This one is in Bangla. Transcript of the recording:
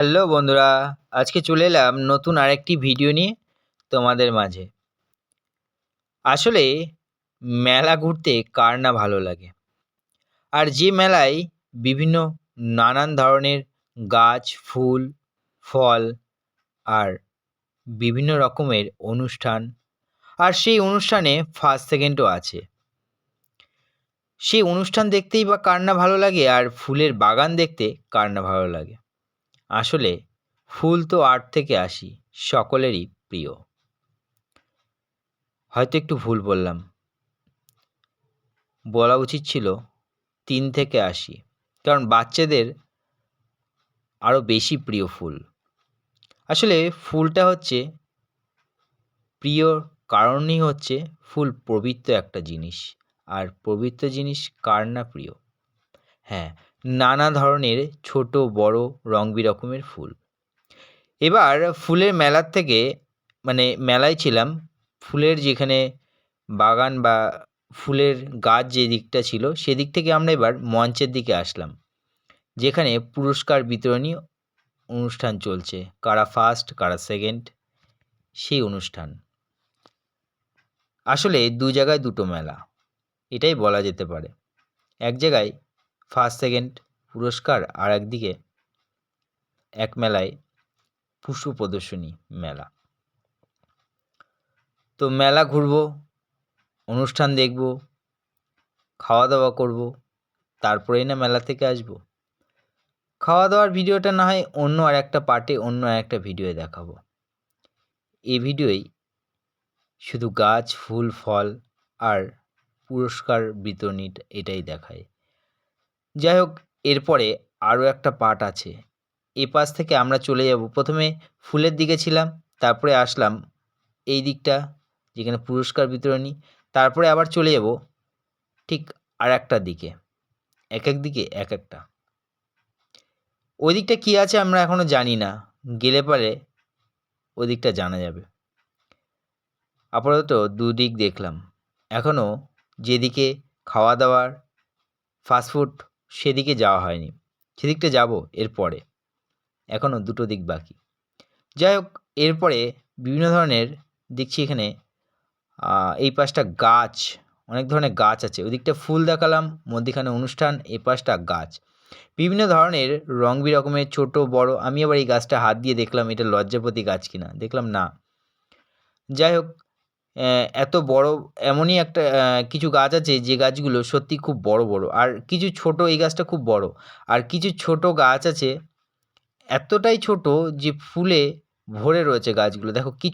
হ্যালো বন্ধুরা, আজকে চলে এলাম নতুন আরেকটি ভিডিও নিয়ে তোমাদের মাঝে। আসলে মেলা ঘুরতে কার না ভালো লাগে? আর যে মেলায় বিভিন্ন নানান ধরনের গাছ, ফুল, ফল আর বিভিন্ন রকমের অনুষ্ঠান, আর সেই অনুষ্ঠানে ফার্স্ট সেকেন্ডও আছে। সেই অনুষ্ঠান দেখতেই বা কার না ভালো লাগে আর ফুলের বাগান দেখতে কার না ভালো লাগে? আসলে ফুল তো আর্ট থেকে আসি, সকলেরই প্রিয়। হয়তো একটু ভুল বললাম। বলা উচিত ছিল তিন থেকে আসি, কারণ বাচ্চাদের আরও বেশি প্রিয় ফুল। আসলে ফুলটা হচ্ছে প্রিয় কারণই হচ্ছে ফুল পবিত্র একটা জিনিস, আর পবিত্র জিনিস কার না প্রিয়? হ্যাঁ নানা ধরনের ছোট, বড় রং বিরকমের ফুল। এবার ফুলের মেলার থেকে মানে মেলায় ছিলাম, ফুলের যেখানে বাগান বা ফুলের গাছ যে দিকটা ছিল, সেদিক থেকে আমরা এবার মঞ্চের দিকে আসলাম, যেখানে পুরস্কার বিতরণী অনুষ্ঠান চলছে। কারা ফার্স্ট কারা সেকেন্ড সেই অনুষ্ঠান। আসলে দু জায়গায় দুটো মেলা, এটাই বলা যেতে পারে। এক জায়গায় ফার্স্ট, সেকেন্ড পুরস্কার আর একদিকে এক মেলায় পুষ্প প্রদর্শনী মেলা। তো মেলা ঘুরবো, অনুষ্ঠান দেখব খাওয়া দাওয়া করব, তারপরেই না মেলা থেকে আসব। খাওয়া দাওয়ার ভিডিওটা না হয় অন্য আর একটা পার্টে অন্য আর একটা ভিডিওয়ে দেখাবো। এই ভিডিওই শুধু গাছ, ফুল, ফল আর পুরস্কার বিতরণী এটাই দেখায়। যাই হোক, এরপরে আরও একটা পার্ট আছে। এ পাশ থেকে আমরা চলে যাব। প্রথমে ফুলের দিকে ছিলাম, তারপরে আসলাম এই দিকটা, যেখানে পুরস্কার বিতরণী। তারপরে আবার চলে যাব ঠিক আর একটা দিকে, এক এক দিকে এক একটা। ওই দিকটা কী আছে আমরা এখনও জানি না, গেলে পরে ওই দিকটা জানা যাবে। আপাতত দুদিক দেখলাম। এখনও যেদিকে খাওয়া দাওয়ার ফাস্টফুড সেদিকে যাওয়া হয়নি। সেদিকটা যাব, এরপরে। এখনও দুটো দিক বাকি। যাই হোক, এরপরে বিভিন্ন ধরনের দেখছি এখানে এই পাশটা গাছ, অনেক ধরনের গাছ আছে। ওদিকটা ফুল দেখালাম, মধ্যিখানে অনুষ্ঠান, এ পাশটা গাছ। বিভিন্ন ধরনের রং বেরঙের ছোট, বড়, আমি আবার এই গাছটা হাত দিয়ে দেখলাম, এটা লজ্জাপতি গাছ কিনা, দেখলাম না। যাই হোক এত বড় এমনই একটা কিছু গাছ আছে যে গাছগুলো সত্যি খুব বড় বড়। আর কিছু ছোট এই গাছটা খুব বড়। আর কিছু ছোট গাছ আছে এতটাই ছোট যে ফুলে ভরে রয়েছে গাছগুলো। দেখো কি